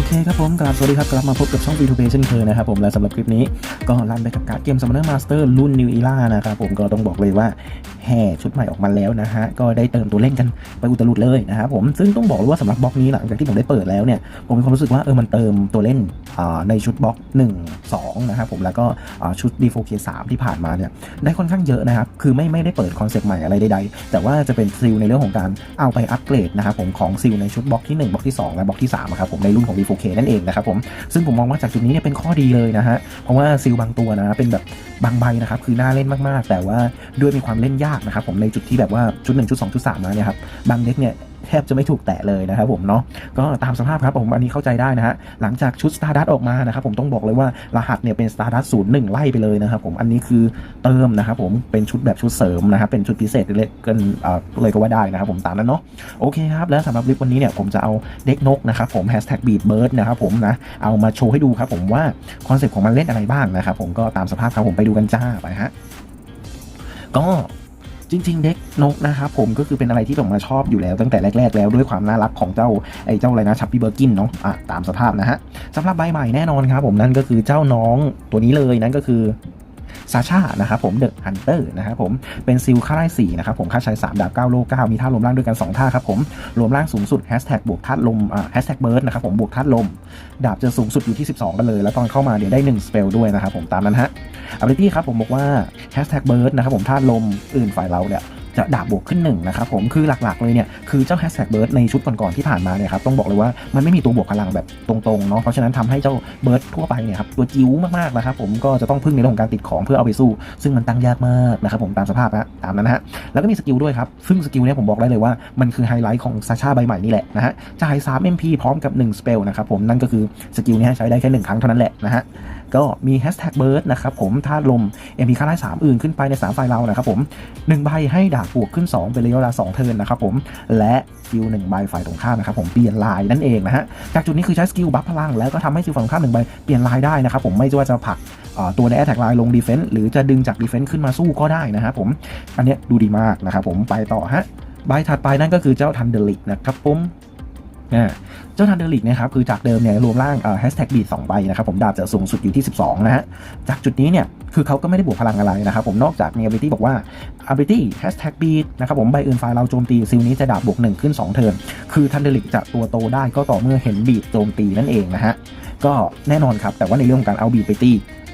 โอเคครับผมกลับสวัสดีครับ กลับมาพบกับช่อง v ีทูเ a เช่นเคยนะครับผมและสำหรับคลิปนี้ก็รันไปกับการ์ดเกมสมาร์ทมาร์สเตอรุ่นนิวอีล่านะครับผมก็ต้องบอกเลยว่า แห่ชุดใหม่ออกมาแล้วนะฮะก็ได้เติมตัวเล่นกันไปอุตลุดเลยนะครับผมซึ่งต้องบอกเลยว่าสำหรับบล็อกนี้หลังจากที่ผมได้เปิดแล้วเนี่ยผมมีความรู้สึกว่าเออมันเติมตัวเล่นในชุดบล็อก 1 2นะครับผมแล้วก็อ่าชุด D4K 3ที่ผ่านมาเนี่ยได้ค่อนข้างเยอะนะครับคือไม่ไม่ได้เปิดคอนเซปต์ใหม่อะไรใดๆแต่ว่าจะเป็นซิลในเรื่องของการเอาไปอัปเกรดนะครับผมของซิลในชุดบล็อกที่1บล็อกที่ 2 และบล็อกที่3ครับผมในรุ่นของ D4K นั่นเองนะครับผมซึ่งผมมองว่าจากจุดนี้เนี่ยเป็นข้อดีเลยนะฮะเพราะว่าซิลบางตัวนะเป็นแบบบางใบนะครับคือน่าเล่นมากๆ แต่ว่าด้วยมีความเล่นยากนะครับผมในจุดที่แบบว่าชุด1ชุด2ชุด3มาเนี่ยครับบางเด็กเนี่ยแทบจะไม่ถูกแตะเลยนะครับผมเนาะก็ตามสภาพครับผมอันนี้เข้าใจได้นะฮะหลังจากชุด Stardust ออกมานะครับผมต้องบอกเลยว่ารหัสเนี่ยเป็น Stardust 0 1 ไล่ไปเลยนะครับผมอันนี้คือเติมนะครับผมเป็นชุดแบบชุดเสริมนะครับเป็นชุดพิเศษเล็กๆกันเอ่อเลยก็ว่าได้นะครับผมตามนั้นเนาะโอเคครับแล้วสำหรับลิปวันนี้เนี่ยผมจะเอาเด็กนกนะครับผม hashtag beat bird นะครับผมนะเอามาโชว์ให้ดูครับผมว่าคอนเซ็ปต์ของมันเล่นอะไรบ้างนะครับผมก็ตามสภาพครับผมไปดูกันจ้าไปฮะก็ จริง ๆ เด็กนกนะครับผมก็คือเป็นอะไรที่ผมมาชอบอยู่แล้วตั้งแต่แรก ๆ แล้วด้วยความน่ารักของเจ้าไอ้เจ้าอะไรนะชัปปี้เบอร์กินเนาะอะตามสภาพนะฮะสำหรับใบใหม่แน่นอนครับผมนั่นก็คือเจ้าน้องตัวนี้เลยนั่นก็คือ ซาชานะครับผมเดอะฮันเตอร์นะครับผมเป็นซิลค่าไล่สี่นะครับผมค่าใช้3ดาบ9โล9มีท่ารวมร่างด้วยกัน 2 ท่าครับผมรวมร่างสูงสุดแฮชแท็กบวกธาลมแฮชแท็กเบิร์ดนะครับผมบวกธาลม ดาบจะสูงสุดอยู่ที่ 12 กันเลย แล้วตอนเข้ามาเดี๋ยวได้1สเปลด้วยนะครับผมตามนั้นฮะอัลบิตี้ครับผมบอกว่าแฮชแท็กเบิร์ดนะครับผมท่าลมอื่นฝ่ายเราเนี่ย จะดาบบวกขึ้นหนึ่งนะครับผมคือหลักๆเลยเนี่ยคือเจ้าแฮชแท็กเบิร์ดในชุดก่อนๆที่ผ่านมาเนี่ยครับต้องบอกเลยว่ามันไม่มีตัวบวกพลังแบบตรงๆเนาะเพราะฉะนั้นทำให้เจ้าเบิร์ดทั่วไปเนี่ยครับตัวจิ๋วมากๆนะครับผมก็จะต้องพึ่งในเรื่องของการติดของเพื่อเอาไปสู้ ซึ่งมันตั้งยากมากนะครับผมตามสภาพนะตามนั้นนะฮะแล้วก็มีสกิลด้วยครับซึ่งสกิลเนี้ยผมบอกได้เลยว่ามันคือไฮไลท์ของซาชาใบใหม่นี่แหละนะฮะจ่าย3 MP พร้อมกับ1สเปลนะครับผมนั่นก็คือสกิลนี้ใช้ได้แค่1ครั้งเท่านั้นแหละนะฮะก็มีแฮชแท็กเบิร์ดนะครับผมธาลม MP ค่าไล่3อื่นขึ้นไปใน3ไฟล์เรานะครับผม1ใบให้ดาบบวกขึ้น 2 เป็นระยะเวลา2เทิร์นนะครับผม และสกิล1ใบฝ่ายตรงข้ามนะครับผมเปลี่ยนลายนั่นเองนะฮะ จากจุดนี้คือใช้สกิลบัฟพลังแล้วก็ทำให้สกิลฝั่งตรงข้ามหนึ่งใบเปลี่ยนลายได้นะครับผมไม่ว่าจะผลักตัวในแอตแทกไลน์ลงดีเฟนซ์หรือจะดึงจากดีเฟนซ์ขึ้นมาสู้ก็ได้นะครับผม อันเนี้ยดูดีมากนะครับผมไปต่อฮะใบถัดไปนั่นก็คือเจ้าทันเดลิกนะครับผม เจ้าทันเดอร์ลิกนะครับคือจากเดิมเนี่ยรวมร่างแฮชแท็กบีดสองใบนะครับผมดาบจะสูงสุดอยู่ที่ 12 นะฮะ จากจุดนี้เนี่ยคือเขาก็ไม่ได้บวกพลังอะไรนะครับผมนอกจากมี ability บอกว่า ability hashtag beat นะครับผมใบอื่นไฟล์เราโจมตีซิลนี้จะดาบบวกหนึ่งขึ้น 2 เทิร์นคือทันเดอร์ลิกจะตัวโตได้ก็ต่อเมื่อเห็นบีดโจมตีนั่นเองนะฮะ ก็แน่นอนครับ แต่ว่าในเรื่องของการเอาบีดไปตี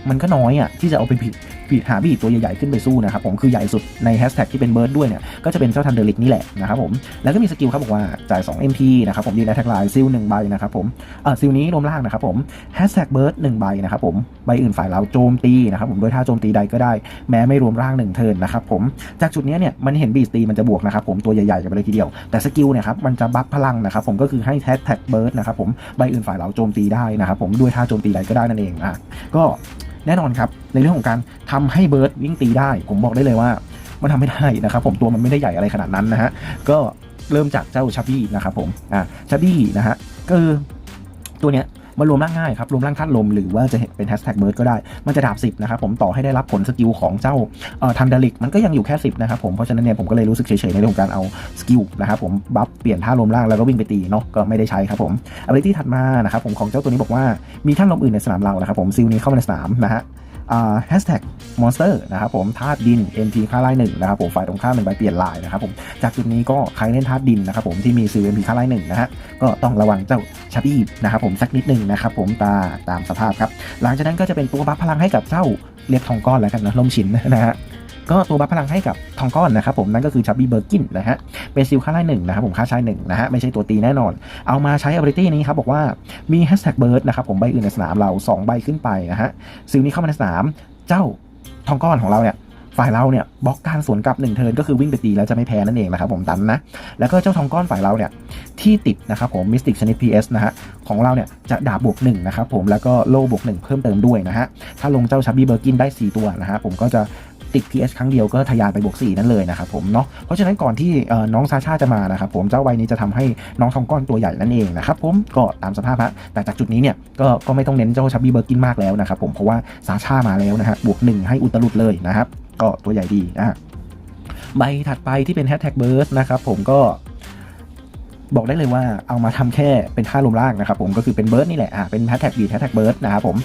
มันก็น้อยอะที่จะเอาไปบีด บีดหาบีดตัวใหญ่ๆขึ้นไปสู้นะครับผมคือใหญ่สุดในแฮชแท็กที่เป็นเบิร์ดด้วยเนี่ยก็จะเป็นเจ้าทันเดอร์ลิกนี่แหละนะครับผมแล้วก็มีสกิลครับบอกว่าจ่าย2 MP นะครับผมยืนในแท็กไลน์ซิล1ใบนะครับผมเออซิลนี้รวมล่างนะครับผมแฮชแท็กเบิร์ด1ใบนะครับผมใบอื่นฝ่ายเราโจมตีนะครับผมโดยท่าโจมตีใดก็ได้ แม้ไม่รวมร่าง1เทิร์นนะครับผมจากจุดเนี้ยเนี่ยมันเห็นบีดตีมันจะบวกนะครับผมตัวใหญ่ๆกันไปเลยทีเดียวแต่สกิลเนี่ยครับมันจะบัฟพลังนะครับผมก็คือให้แฮชแท็กเบิร์ดนะครับผมใบอื่นฝ่ายเราโจมตีได้นะครับผมด้วยท่าโจมตีใดก็ได้นั่นเองอะก็ แน่นอนครับ ในเรื่องของการทำให้เบิร์ดวิ่งตีได้ ผมบอกได้เลยว่า มันทำไม่ได้นะครับ ผมตัวมันไม่ได้ใหญ่อะไรขนาดนั้นนะฮะก็เริ่มจากเจ้าชับบี้นะครับผมอ่าชับบี้นะฮะก็ตัวเนี้ย มารวมร่างง่ายครับรวมร่างธาตุลมหรือว่าจะเป็นแฮชแท็กเบิร์ดก็ได้ มันจะดาบ 10 นะครับผมต่อให้ได้รับผลสกิลของเจ้าทันดาลิกมันก็ยังอยู่แค่ 10 นะครับผมเพราะฉะนั้นเนี่ยผมก็เลยรู้สึกเฉยๆในเรื่องของการเอาสกิลนะครับผมบัฟเปลี่ยนท่ารวมร่างแล้วก็วิ่งไปตีเนาะก็ไม่ได้ใช้ครับผม ability ถัดมานะครับผมของเจ้าตัวนี้บอกว่ามีท่านลมอื่นในสนามเรานะครับผมซิลนี้เข้ามาในสนามนะฮะ แฮชแท็กมอนสเตอร์นะครับผมธาตุดิน MP ค่าไล่หนึ่งนะครับผมฝ่ายตรงข้ามเป็นใบเปลี่ยนลายนะครับผมจากจุดนี้ก็ใครเล่นธาตุดินนะครับผมที่มีซื้อ MT ค่าไล่หนึ่งนะฮะก็ต้องระวังเจ้าชาบี้นะครับผมสักนิดหนึ่งนะครับผมตาตามสภาพครับ หลังจากนั้นก็จะเป็นตัวบัฟพลังให้กับเจ้าเรียกทองก้อนแล้วกันนะลมชินนะฮะ ก็ตัวบัฟพลังให้กับทองก้อนนะครับผมนั่นก็คือชับบี้เบอร์กินนะฮะเป็นซิลค่าไล่หนึ่งนะครับผมค่าใช้หนึ่งนะฮะไม่ใช่ตัวตีแน่นอน เอามาใช้ ability นี้ครับบอกว่ามีแฮชแท็กเบิร์ดนะครับผมใบอื่นในสนามเรา 2 ใบขึ้นไปนะฮะซิลนี้เข้ามาในสนามเจ้าทองก้อนของเราเนี่ยฝ่ายเราเนี่ยบล็อกการสวนกลับหนึ่งเทิร์นก็คือวิ่งไปตีแล้วจะไม่แพ้นั่นเองนะครับผมตันนะแล้วก็เจ้าทองก้อนฝ่ายเราเนี่ยที่ติดนะครับผมมิสติกชนิด PS นะฮะของเราเนี่ยจะดาบบวกหนึ่งนะครับผมแล้วก็โล่บวกหนึ่งเพิ่มเติมด้วยนะฮะถ้าลงเจ้าชับบี้เบอร์กินได้ 4 ตัวนะฮะผมก็จะ ติด PS ครั้งเดียวก็ทะยานไปบวก 4 นั่นเลยนะครับผมเนาะเพราะฉะนั้นก่อนที่น้องซาชาจะมานะครับผมเจ้าใบนี้จะทำให้น้องทองก้อนตัวใหญ่นั่นเองนะครับผมก็ตามสภาพฮะแต่จากจุดนี้เนี่ยก็ก็ไม่ต้องเน้นเจ้าชับบี้เบอร์กินมากแล้วนะครับผมเพราะว่าซาชามาแล้วนะฮะบวกหนึ่งให้อุตลุดเลยนะครับก็ตัวใหญ่ดีนะฮะใบถัดไปที่เป็นแฮชแท็กเบิร์สนะครับผมก็ บอกได้เลยว่าเอามาทำแค่เป็นท่ารวมร่างนะครับผมก็คือเป็นเบิร์ดนี่แหละอ่าเป็นแฮชแท็กบีแฮชแท็กเบิร์ดนะครับผม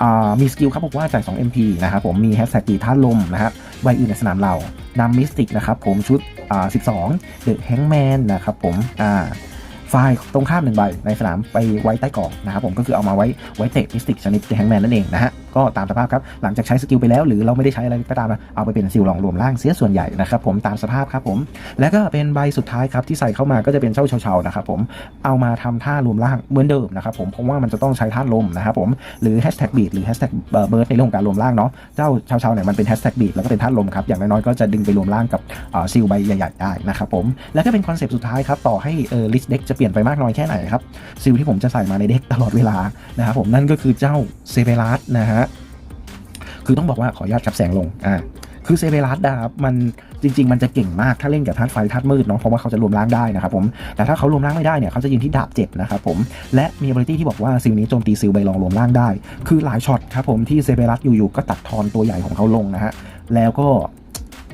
อ่ามีสกิลครับบอกว่าจ่าย2 MP นะครับผมมีแฮชแท็กบีท่าลมนะครับใบอื่นในสนามเรานำมิสติกนะครับผมชุดอ่า12 The Hangman นะครับผมอ่าไฟล์ตรงข้ามหนึ่งใบในสนามไปไว้ใต้กล่องนะครับผมก็คือเอามาไว้ไว้เตะมิสติกชนิด The Hangman นั่นเองนะฮะก็ตามสภาพครับ หลังจากใช้สกิลไปแล้ว หรือเราไม่ได้ใช้อะไรก็ตามเอาไปเป็นซิลลองรวมร่างเสียส่วนใหญ่นะครับผมตามสภาพครับผม แล้วก็เป็นใบสุดท้ายครับที่ใส่เข้ามาก็จะเป็นเจ้าเฉาๆนะครับผมเอามาทำท่ารวมร่างเหมือนเดิมนะครับผมเพราะว่ามันจะต้องใช้ท่าลมนะครับผมหรือแฮชแท็กบีดหรือแฮชแท็กเบิร์ดในเรื่องของการรวมร่างเนาะเจ้าเฉาๆเนี่ยมันเป็นแฮชแท็กบีดแล้วก็เป็นท่าลมครับอย่างน้อยๆก็จะดึงไปรวมร่างกับซิลใบใหญ่ๆได้นะครับผมแล้วก็เป็นคอนเซปต์สุดท้ายครับต่อให้เออลิสเด็กจะเปลี่ยนไปมากน้อยแค่ไหนครับซิลที่ผมจะใส่มาในเด็กตลอดเวลานะครับผมนั่นก็คือเจ้าเซเบรัสนะฮะ คือต้องบอกว่าขออนุญาตจับแสงลงอ่าคือเซเบรัสนะครับมันจริง ๆ มันจะเก่งมากถ้าเล่นกับธาตุไฟธาตุมืดเนาะเพราะว่าเขาจะรวมร่างได้นะครับผมแต่ถ้าเขารวมร่างไม่ได้เนี่ยเขาจะยืนที่ดาบเจ็ดนะครับผมและมี ability ที่บอกว่าซิลนี้โจมตีซิลใบรองรวมร่างได้ คือหลายช็อตครับผมที่เซเบรัสอยู่ๆก็ตัดทอนตัวใหญ่ของเขาลงนะฮะแล้วก็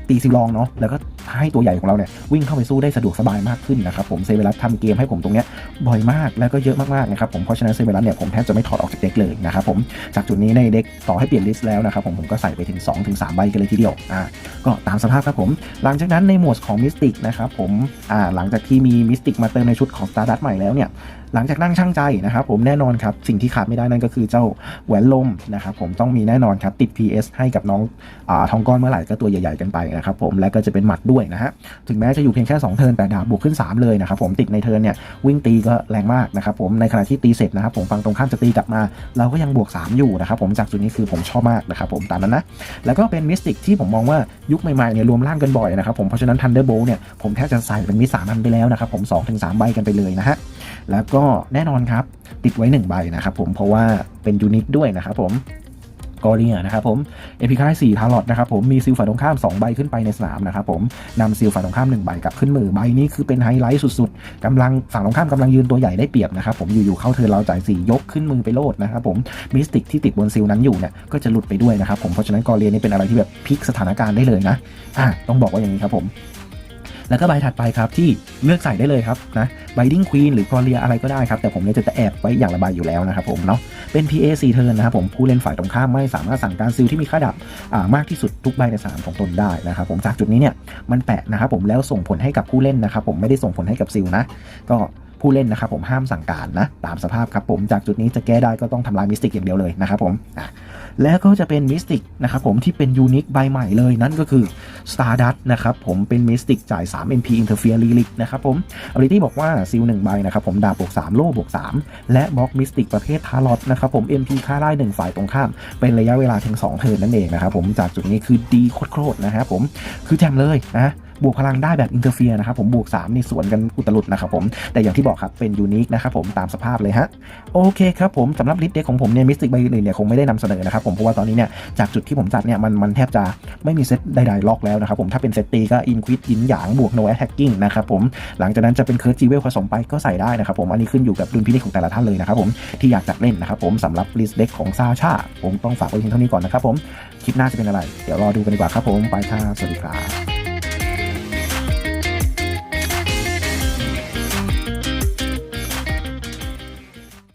ตีซิลรองเนาะแล้วก็ ให้ตัวใหญ่ของเราเนี่ยวิ่งเข้าไปสู้ได้สะดวกสบายมากขึ้นนะครับผมเซเบรัสทำเกมให้ผมตรงเนี้ยบ่อยมากแล้วก็เยอะมากๆนะครับผมเพราะฉะนั้นเซเบรัสเนี่ยผมแทบจะไม่ถอดออกจากเด็กเลยนะครับผมจากจุดนี้ในเด็กต่อให้เปลี่ยนลิสต์แล้วนะครับผมผมก็ใส่ไปถึง 2-3ถึงใบกันเลยทีเดียวอ่าก็ตามสภาพครับผม หลังจากนั้นในหมวดของมิสติกนะครับผมอ่าหลังจากที่มีมิสติกมาเติมในชุดของ Stardust ใหม่แล้วเนี่ยหลังจากนั่งช่างใจนะครับผมแน่นอนครับ สิ่งที่ขาดไม่ได้นั่นก็คือเจ้าแหวนลมนะครับผมต้องมีแน่นอนครับติด PS ให้กับน้องอทองก้อนเมื่อไหร่ก็ตัวใหญ่ๆกันไปนะครับผมและก็จะเป็นหมัดด้วยนะฮะ ถึงแม้จะอยู่เพียงแค่2เทิร์นแต่ดาบบวกขึ้น 3 เลยนะครับผมติดในเทิร์นเนี่ยวิ่งตีก็แรงมากนะครับผมในขณะที่ตีเสร็จนะครับผมฝั่งตรงข้ามจะตีกลับมา เราก็ยังบวก 3 อยู่นะครับผมจากจุดนี้คือผมชอบมากนะครับผมตามนั้นนะ แล้วก็เป็นมิสติกที่ผมมองว่ายุคใหม่ๆเนี่ยรวมร่างกันบ่อยนะครับผมเพราะฉะนั้น Thunderbolt เนี่ยผมแทบจะใส่เป็นมิสสามันไปแล้วนะครับผม2-3ถึงใบกันไปเลยนะฮะแล้วก็แน่นอนครับติดไว้ 1 ใบนะครับผมเพราะว่าเป็นยูนิคด้วยนะครับผม กอเรียนะครับผมเอพิคายสี่ทารอตนะครับผมมีซิลฝ่ายตรงข้าม 2 ใบขึ้นไปในสนามนะครับผมนำซิลฝ่ายตรงข้าม 1 ใบกลับขึ้นมือใบนี้คือเป็นไฮไลท์สุดๆกำลังฝั่งตรงข้ามกำลังยืนตัวใหญ่ได้เปรียบนะครับผมอยู่ๆเข้าเทิร์นเราจ่ายสี่ยกขึ้นมือไปโลดนะครับผมมิสติกที่ติดบนซิลนั้นอยู่เนี่ยก็จะหลุดไปด้วยนะครับผมเพราะฉะนั้นกอเรียนี่เป็นอะไรที่แบบพลิกสถานการณ์ได้เลยนะอะต้องบอกว่าอย่างนี้ครับผมแล้วก็ใบถัดไปครับที่เลือกใส่ได้เลยครับนะไบดิ้งควีนหรือกอเรียอะไรก็ได้ครับแต่ผมเนี่ยจะแอบไว้อย่างละใบอยู่แล้วนะครับผมเนาะ เป็น PA 4เทิร์นนะครับผมผู้เล่นฝ่ายตรงข้ามไม่สามารถสั่งการซิลที่มีค่าดับมากที่สุดทุกใบในสนามของตนได้นะครับผมจากจุดนี้เนี่ยมันแปะนะครับผมแล้วส่งผลให้กับผู้เล่นนะครับผมไม่ได้ส่งผลให้กับซิลนะก็ ผู้เล่นนะครับผมห้ามสั่งการนะตามสภาพครับผมจากจุดนี้จะแก้ได้ก็ต้องทำลายมิสติกอย่างเดียวเลยนะครับผมแล้วก็จะเป็นมิสติกนะครับผมที่เป็นยูนิคใบใหม่เลยนั่นก็คือ Stardust นะครับผมเป็นมิสติกจ่าย 3 MP Interfere Relic นะครับผมอ b i l i t y บอกว่าซิล1ใบนะครับผมดาบบวก3 โล่บวก3 และบล็อกมิสติกประเภททารอตนะครับผม MP ค่าได้ 1 ฝ่ายตรงข้าม เป็นระยะเวลาถึง2เทิร์นนั่นเองนะครับผมจากจุดนี้คือดีโคตรๆนะครับผมคือแจมเลยนะ บวกพลังได้แบบอินเตอร์เฟียนะครับผมบวก3นี่สวนกันอุตลุดนะครับผมแต่อย่างที่บอกครับเป็นยูนิคนะครับผมตามสภาพเลยฮะโอเคครับผมสำหรับลิสต์เด็กของผมเนี่ยมิสติกใบอื่นเนี่ยคงไม่ได้นำเสนอนะครับผมเพราะว่าตอนนี้เนี่ยจากจุดที่ผมจัดเนี่ยมันมันแทบจะไม่มีเซตใดๆล็อกแล้วนะครับผมถ้าเป็นเซตตีก็อินควิดยินหยางบวกโนแอทแทกกิ้งนะครับผมหลังจากนั้นจะเป็นเคิร์ดจีเวลผสมไปก็ใส่ได้นะครับผมอันนี้ขึ้นอยู่กับดุลพินิจของแต่ละท่านเลยนะครับผมที่อยากจัดเล่นนะครับผมสำหรับลิสต์เด็กของซาชาผมต้องฝากไว้เพียงเท่านี้ก่อนนะครับผมคลิปหน้าจะเป็นอะไร เดี๋ยวรอดูกันดีกว่าครับผมไปค่ะสวัสดีครับ